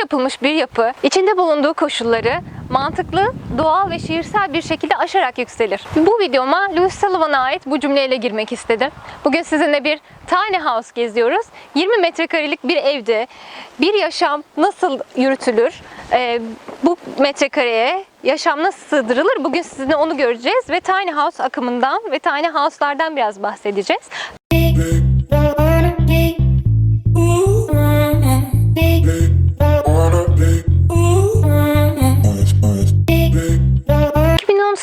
yapılmış bir yapı içinde bulunduğu koşulları mantıklı, doğal ve şiirsel bir şekilde aşarak yükselir. Bu videoma Louis Sullivan'a ait bu cümleyle girmek istedim. Bugün sizinle bir tiny house geziyoruz. 20 metrekarelik bir evde bir yaşam nasıl yürütülür? Ee, bu metrekareye yaşam nasıl sığdırılır? Bugün sizinle onu göreceğiz ve tiny house akımından ve tiny house'lardan biraz bahsedeceğiz.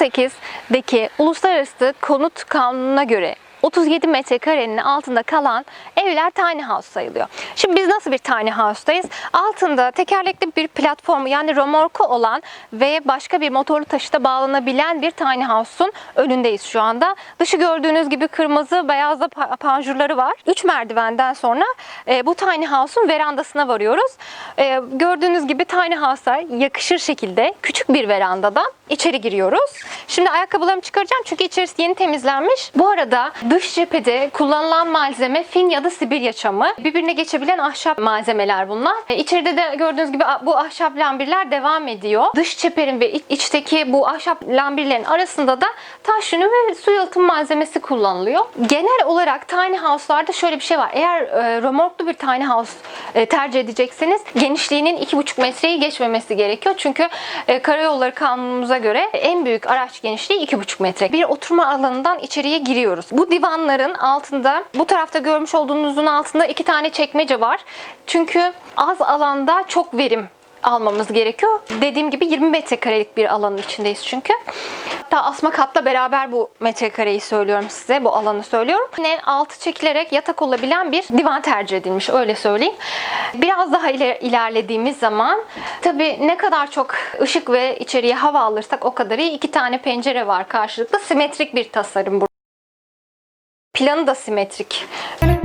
2018'deki Uluslararası Konut Kanunu'na göre 37 metrekarenin altında kalan evler tiny house sayılıyor. Şimdi biz nasıl bir tiny house'dayız? Altında tekerlekli bir platformu yani romorku olan ve başka bir motorlu taşıta bağlanabilen bir tiny house'un önündeyiz şu anda. Dışı gördüğünüz gibi kırmızı beyazlı pa- panjurları var. 3 merdivenden sonra e, bu tiny house'un verandasına varıyoruz. E, gördüğünüz gibi tiny house'lar yakışır şekilde küçük bir verandadan içeri giriyoruz. Şimdi ayakkabılarımı çıkaracağım çünkü içerisi yeni temizlenmiş. Bu arada dış cephede kullanılan malzeme fin ya da Sibirya çamı. Birbirine geçebilen ahşap malzemeler bunlar. E, de gördüğünüz gibi bu ahşap lambirler devam ediyor. Dış çeperin ve iç- içteki bu ahşap lambirlerin arasında da taş yünü ve su yalıtım malzemesi kullanılıyor. Genel olarak tiny house'larda şöyle bir şey var. Eğer e, römorklu bir tiny house e, tercih edecekseniz genişliğinin 2,5 metreyi geçmemesi gerekiyor. Çünkü e, karayolları kanunumuza göre en büyük araç genişliği 2,5 metre. Bir oturma alanından içeriye giriyoruz. Bu divanların altında bu tarafta görmüş olduğunuzun altında iki tane çekmece var. Çünkü az alanda çok verim almamız gerekiyor. Dediğim gibi 20 metrekarelik bir alanın içindeyiz çünkü. Hatta asma katla beraber bu metrekareyi söylüyorum size. Bu alanı söylüyorum. Yine altı çekilerek yatak olabilen bir divan tercih edilmiş öyle söyleyeyim. Biraz daha iler- ilerlediğimiz zaman tabii ne kadar çok ışık ve içeriye hava alırsak o kadar iyi. İki tane pencere var karşılıklı. Simetrik bir tasarım bu. Planı da simetrik. Wanna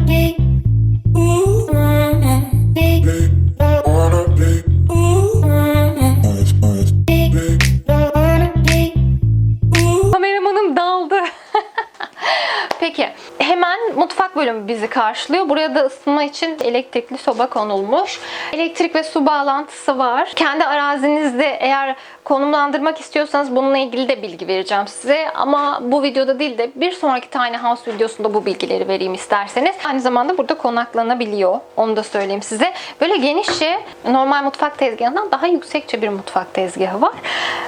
karşılıyor. Buraya da ısınma için elektrikli soba konulmuş. Elektrik ve su bağlantısı var. Kendi arazinizde eğer konumlandırmak istiyorsanız bununla ilgili de bilgi vereceğim size. Ama bu videoda değil de bir sonraki Tiny House videosunda bu bilgileri vereyim isterseniz. Aynı zamanda burada konaklanabiliyor. Onu da söyleyeyim size. Böyle genişçe normal mutfak tezgahından daha yüksekçe bir mutfak tezgahı var.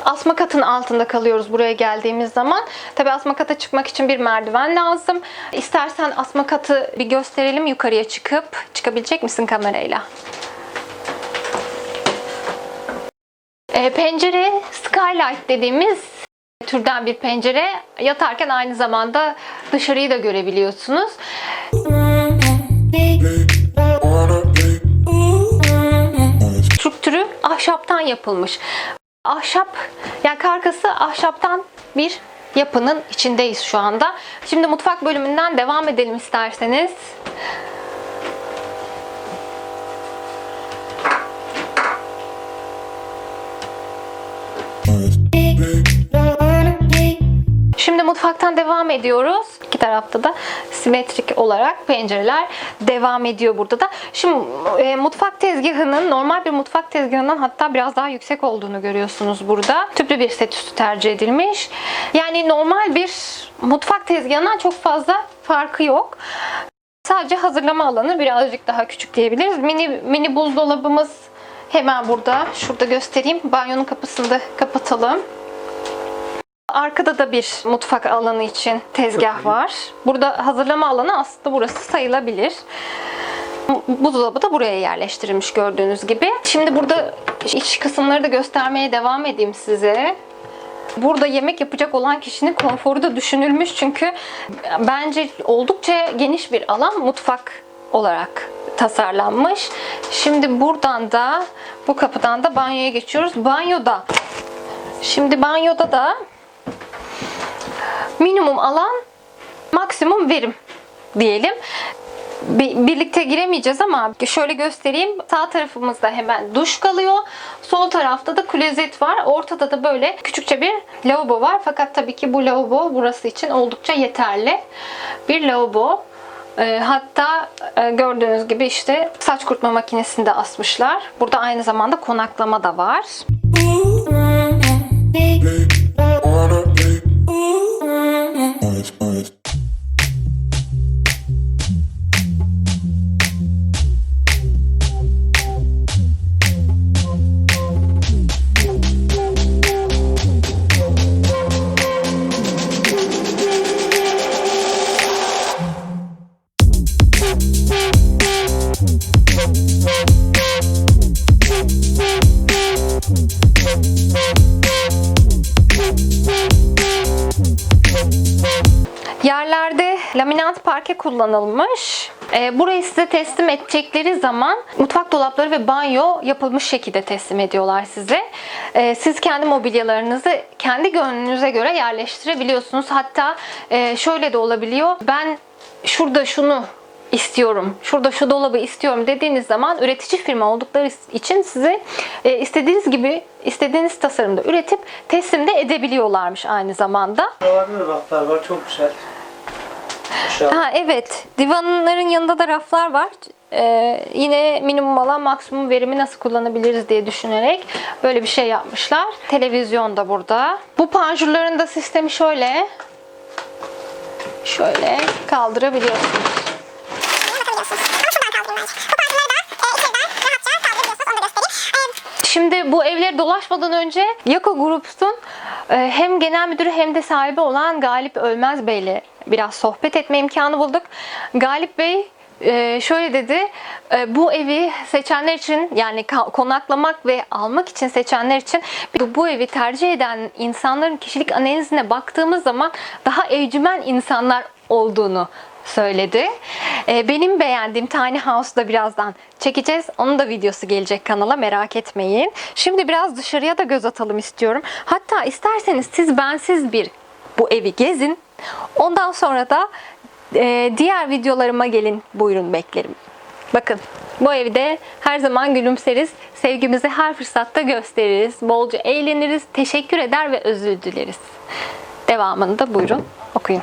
Asma katın altında kalıyoruz buraya geldiğimiz zaman. Tabi asma kata çıkmak için bir merdiven lazım. İstersen asma katı bir gösterelim yukarıya çıkıp. Çıkabilecek misin kamerayla? E, pencere skylight dediğimiz türden bir pencere. Yatarken aynı zamanda dışarıyı da görebiliyorsunuz. Strüktürü ahşaptan yapılmış. Ahşap, yani karkası ahşaptan bir yapının içindeyiz şu anda. Şimdi mutfak bölümünden devam edelim isterseniz. Şimdi mutfaktan devam ediyoruz. Tarafta da simetrik olarak pencereler devam ediyor burada da. Şimdi e, mutfak tezgahının normal bir mutfak tezgahından hatta biraz daha yüksek olduğunu görüyorsunuz burada. Tüplü bir set üstü tercih edilmiş. Yani normal bir mutfak tezgahından çok fazla farkı yok. Sadece hazırlama alanı birazcık daha küçük diyebiliriz. Mini mini buzdolabımız hemen burada. Şurada göstereyim. Banyonun kapısını da kapatalım. Arkada da bir mutfak alanı için tezgah var. Burada hazırlama alanı aslında burası sayılabilir. Buzdolabı da buraya yerleştirilmiş gördüğünüz gibi. Şimdi burada iç kısımları da göstermeye devam edeyim size. Burada yemek yapacak olan kişinin konforu da düşünülmüş çünkü bence oldukça geniş bir alan mutfak olarak tasarlanmış. Şimdi buradan da bu kapıdan da banyoya geçiyoruz. Banyoda Şimdi banyoda da minimum alan maksimum verim diyelim. Bi- Birlikte giremeyeceğiz ama şöyle göstereyim. Sağ tarafımızda hemen duş kalıyor. Sol tarafta da klozet var. Ortada da böyle küçükçe bir lavabo var. Fakat tabii ki bu lavabo burası için oldukça yeterli. Bir lavabo. E, hatta e, gördüğünüz gibi işte saç kurutma makinesini de asmışlar. Burada aynı zamanda konaklama da var. Oh. Laminat parke kullanılmış. Ee, burayı size teslim edecekleri zaman mutfak dolapları ve banyo yapılmış şekilde teslim ediyorlar size. Ee, siz kendi mobilyalarınızı kendi gönlünüze göre yerleştirebiliyorsunuz. Hatta e, şöyle de olabiliyor. Ben şurada şunu istiyorum, şurada şu dolabı istiyorum dediğiniz zaman üretici firma oldukları için size e, istediğiniz gibi istediğiniz tasarımda üretip teslim de edebiliyorlarmış aynı zamanda. Da raflar var çok güzel. Aşağı. Ha evet. Divanların yanında da raflar var. Ee, yine minimum alan maksimum verimi nasıl kullanabiliriz diye düşünerek böyle bir şey yapmışlar. Televizyon da burada. Bu panjurların da sistemi şöyle. Şöyle kaldırabiliyorsunuz. Şimdi bu evleri dolaşmadan önce Yako Groups'un e, hem genel müdürü hem de sahibi olan Galip Ölmez Bey'le biraz sohbet etme imkanı bulduk. Galip Bey e, şöyle dedi, e, bu evi seçenler için yani konaklamak ve almak için seçenler için bu- evi tercih eden insanların kişilik analizine baktığımız zaman daha evcimen insanlar olduğunu söyledi. Ee, Benim beğendiğim Tiny House'da birazdan çekeceğiz. Onun da videosu gelecek kanala merak etmeyin. Şimdi biraz dışarıya da göz atalım istiyorum. Hatta isterseniz siz bensiz bir bu evi gezin. Ondan sonra da e, diğer videolarıma gelin buyurun beklerim. Bakın bu evde her zaman gülümseriz. Sevgimizi her fırsatta gösteririz. Bolca eğleniriz. Teşekkür eder ve özür dileriz. Devamını da buyurun okuyun.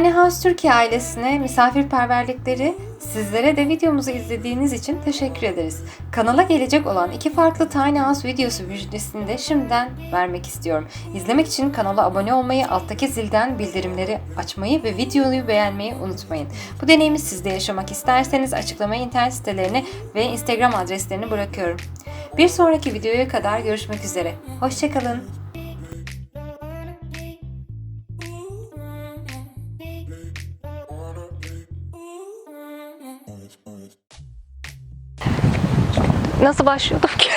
Tiny House Türkiye ailesine misafirperverlikleri, sizlere de videomuzu izlediğiniz için teşekkür ederiz. Kanala gelecek olan iki farklı Tiny House videosu müjdesini de şimdiden vermek istiyorum. İzlemek için kanala abone olmayı, alttaki zilden bildirimleri açmayı ve videoyu beğenmeyi unutmayın. Bu deneyimi siz de yaşamak isterseniz açıklamaya internet sitelerini ve Instagram adreslerini bırakıyorum. Bir sonraki videoya kadar görüşmek üzere. Hoşçakalın. Nasıl başlıyordum ki?